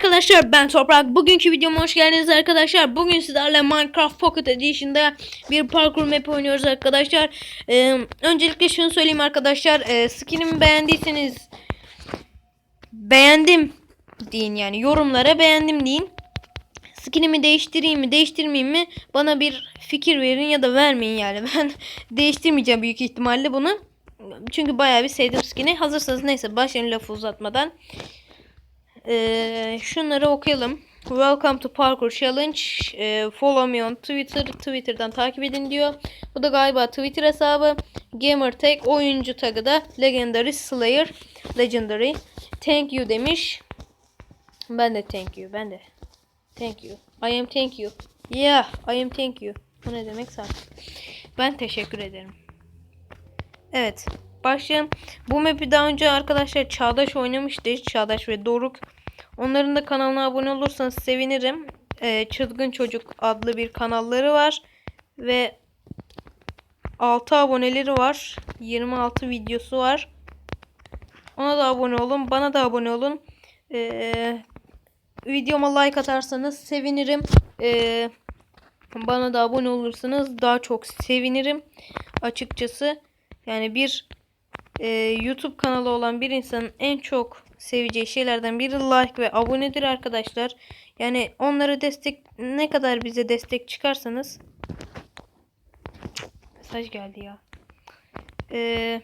arkadaşlar ben Toprak. Bugünkü videoma hoş geldiniz arkadaşlar. Bugün sizlerle Minecraft Pocket Edition'da bir parkur map oynuyoruz arkadaşlar. Ee, öncelikle şunu söyleyeyim arkadaşlar. Ee, skinimi beğendiyseniz beğendim deyin yani yorumlara beğendim deyin. Skinimi değiştireyim mi değiştirmeyeyim mi bana bir fikir verin ya da vermeyin yani. Ben değiştirmeyeceğim büyük ihtimalle bunu. Çünkü bayağı bir sevdim skin'i. Hazırsanız neyse başlayalım lafı uzatmadan. Ee, şunları okuyalım. Welcome to Parkour Challenge. Ee, follow me on Twitter. Twitter'dan takip edin diyor. Bu da galiba Twitter hesabı. Gamer tag oyuncu tagı da Legendary Slayer. Legendary. Thank you demiş. Ben de thank you. Ben de. Thank you. I am thank you. Yeah, I am thank you. Bu ne demek zaten. Ben teşekkür ederim. Evet. Başlayalım. Bu map'i daha önce arkadaşlar Çağdaş oynamıştı. Çağdaş ve Doruk. Onların da kanalına abone olursanız sevinirim. Ee, Çılgın Çocuk adlı bir kanalları var. Ve 6 aboneleri var. 26 videosu var. Ona da abone olun. Bana da abone olun. Ee, videoma like atarsanız sevinirim. Ee, bana da abone olursanız daha çok sevinirim. Açıkçası. Yani bir e, YouTube kanalı olan bir insanın en çok seveceği şeylerden biri like ve abonedir arkadaşlar. Yani onlara destek ne kadar bize destek çıkarsanız mesaj geldi ya. Ee,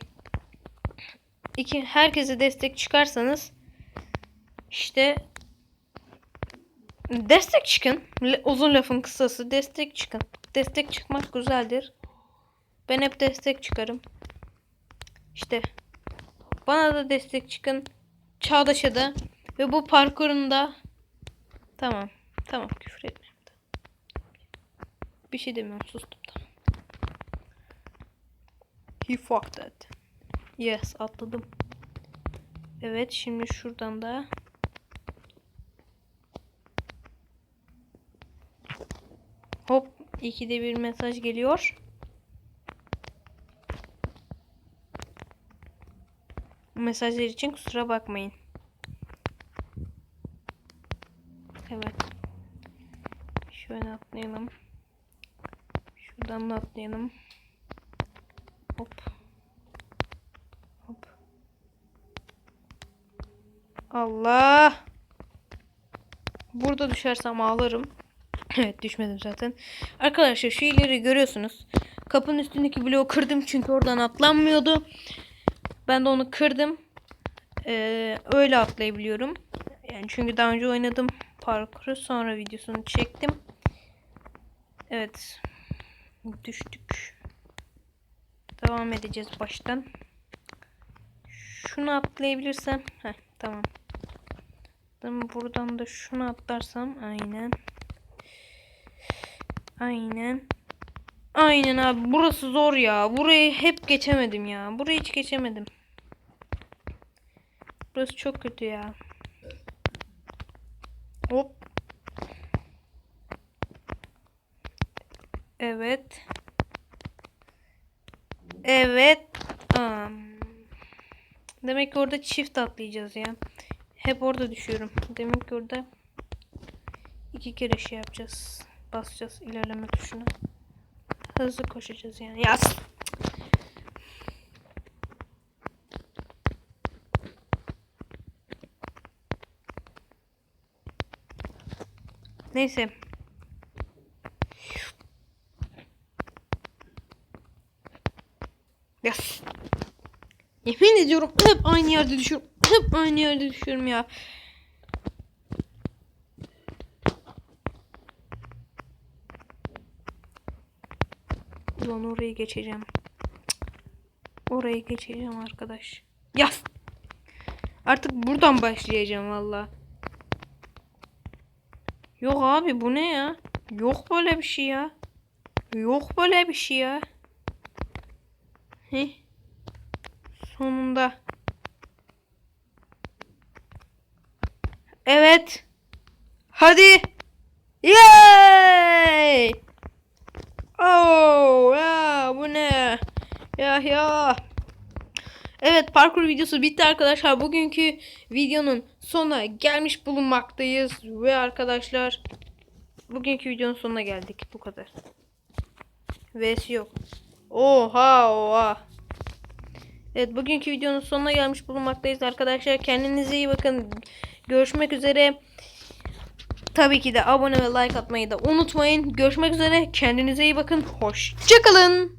iki herkese destek çıkarsanız işte destek çıkın. Uzun lafın kısası destek çıkın. Destek çıkmak güzeldir. Ben hep destek çıkarım. İşte bana da destek çıkın. Çağdaş'a da ve bu parkurunda tamam. Tamam küfür etmem. Bir şey demiyorum sustum. He fucked that. Yes atladım. Evet şimdi şuradan da Hop ikide bir mesaj geliyor. Mesajlar için kusura bakmayın. Evet. Şöyle atlayalım. Şuradan da atlayalım. Hop. Hop. Allah. Burada düşersem ağlarım. evet düşmedim zaten. Arkadaşlar şu ileri görüyorsunuz. Kapının üstündeki bloğu kırdım çünkü oradan atlanmıyordu. Ben de onu kırdım. Ee, öyle atlayabiliyorum. Yani çünkü daha önce oynadım parkuru. Sonra videosunu çektim. Evet. Düştük. Devam edeceğiz baştan. Şunu atlayabilirsem. Heh, tamam. Buradan da şunu atlarsam. Aynen. Aynen. Aynen abi. Burası zor ya. Burayı hep geçemedim ya. Burayı hiç geçemedim. Burası çok kötü ya. Hop. Evet. Evet. Am. Demek ki orada çift atlayacağız ya. Hep orada düşüyorum. Demek ki orada iki kere şey yapacağız. Basacağız ilerleme tuşuna. Hızlı koşacağız yani. Yaz. Neyse. Yaz. Yemin ediyorum hep aynı yerde düşüyorum. Hep aynı yerde düşüyorum ya. Ulan orayı geçeceğim. Orayı geçeceğim arkadaş. Yaz. Artık buradan başlayacağım valla. Yok abi bu ne ya? Yok böyle bir şey ya. Yok böyle bir şey ya. Heh. Sonunda. Evet. Hadi. Yay! Oh ya bu ne? Ya ya. Evet parkur videosu bitti arkadaşlar. Bugünkü videonun sonuna gelmiş bulunmaktayız. Ve arkadaşlar bugünkü videonun sonuna geldik. Bu kadar. Vs yok. Oha oha. Evet bugünkü videonun sonuna gelmiş bulunmaktayız arkadaşlar. Kendinize iyi bakın. Görüşmek üzere. Tabii ki de abone ve like atmayı da unutmayın. Görüşmek üzere. Kendinize iyi bakın. Hoşçakalın.